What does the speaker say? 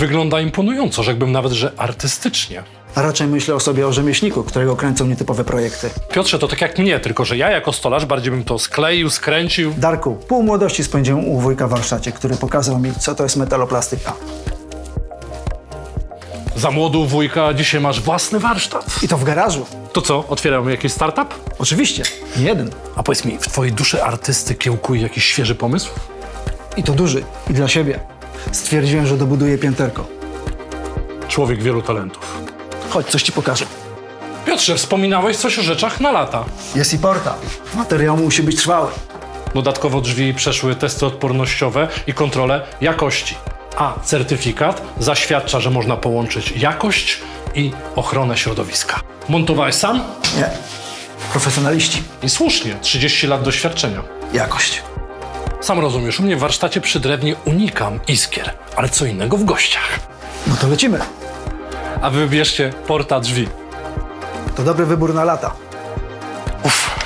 Wygląda imponująco, rzekłbym nawet, że artystycznie. A raczej myślę o sobie o rzemieślniku, którego kręcą nietypowe projekty. Piotrze, to tak jak mnie, tylko że ja jako stolarz bardziej bym to skleił, skręcił. Darku, pół młodości spędziłem u wujka w warsztacie, który pokazał mi, co to jest metaloplastyka. Za młodu wujka, dzisiaj masz własny warsztat. I to w garażu. To co, otwieramy jakiś startup? Oczywiście, nie jeden. A powiedz mi, w twojej duszy artysty kiełkuje jakiś świeży pomysł? I to duży. I dla siebie. Stwierdziłem, że dobuduję pięterko. Człowiek wielu talentów. Chodź, coś ci pokażę. Piotrze, wspominałeś coś o rzeczach na lata. Jest i porta. Materiał musi być trwały. Dodatkowo drzwi przeszły testy odpornościowe i kontrolę jakości. A certyfikat zaświadcza, że można połączyć jakość i ochronę środowiska. Montowałeś sam? Nie. Profesjonaliści. I słusznie, 30 lat doświadczenia. Jakość. Sam rozumiesz, u mnie w warsztacie przy drewnie unikam iskier, ale co innego w gościach. No to lecimy. A wy wybierzcie porta drzwi. To dobry wybór na lata. Uff.